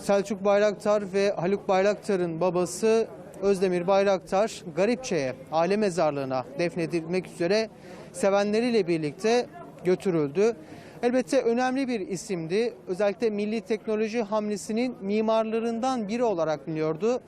Selçuk Bayraktar ve Haluk Bayraktar'ın babası Özdemir Bayraktar Garipçe'ye, aile mezarlığına defnedilmek üzere sevenleriyle birlikte götürüldü. Elbette önemli bir isimdi. Özellikle milli teknoloji hamlesinin mimarlarından biri olarak biliniyordu.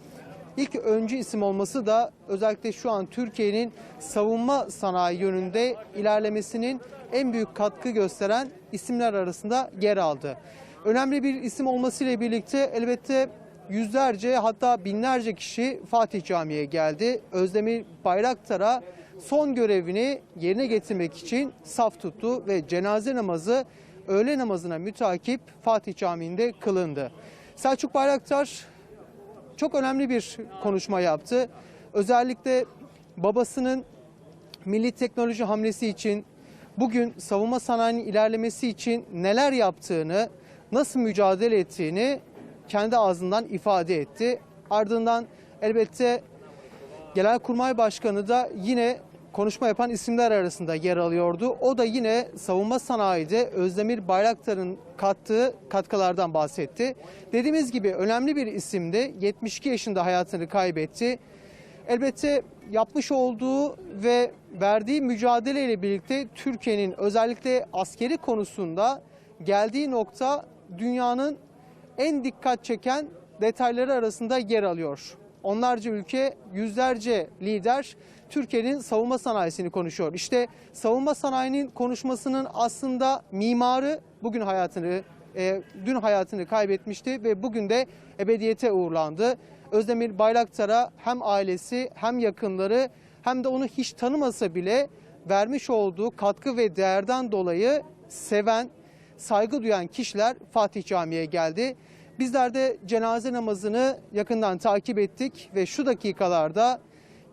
İlk öncü isim olması da özellikle şu an Türkiye'nin savunma sanayi yönünde ilerlemesinin en büyük katkı gösteren isimler arasında yer aldı. Önemli bir isim olmasıyla birlikte elbette yüzlerce hatta binlerce kişi Fatih Camii'ye geldi. Özdemir Bayraktar'a son görevini yerine getirmek için saf tuttu ve cenaze namazı öğle namazına mütakip Fatih Camii'nde kılındı. Selçuk Bayraktar çok önemli bir konuşma yaptı. Özellikle babasının milli teknoloji hamlesi için bugün savunma sanayinin ilerlemesi için neler yaptığını, nasıl mücadele ettiğini kendi ağzından ifade etti. Ardından elbette Genelkurmay Başkanı da yine konuşma yapan isimler arasında yer alıyordu. O da yine savunma sanayide Özdemir Bayraktar'ın kattığı katkılardan bahsetti. Dediğimiz gibi önemli bir isimdi. 72 yaşında hayatını kaybetti. Elbette yapmış olduğu ve verdiği mücadeleyle birlikte Türkiye'nin özellikle askeri konusunda geldiği nokta dünyanın en dikkat çeken detayları arasında yer alıyor. Onlarca ülke, yüzlerce lider Türkiye'nin savunma sanayisini konuşuyor. İşte savunma sanayinin konuşmasının aslında mimarı bugün hayatını e, dün hayatını kaybetmişti ve bugün de ebediyete uğurlandı. Özdemir Bayraktar'a hem ailesi hem yakınları hem de onu hiç tanımasa bile vermiş olduğu katkı ve değerden dolayı seven, saygı duyan kişiler Fatih Camii'ye geldi. Bizler de cenaze namazını yakından takip ettik ve şu dakikalarda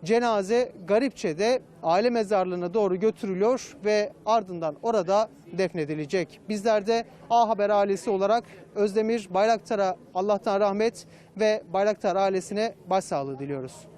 cenaze Garipçe'de aile mezarlığına doğru götürülüyor ve ardından orada defnedilecek. Bizler de A Haber ailesi olarak Özdemir Bayraktar'a Allah'tan rahmet ve Bayraktar ailesine başsağlığı diliyoruz.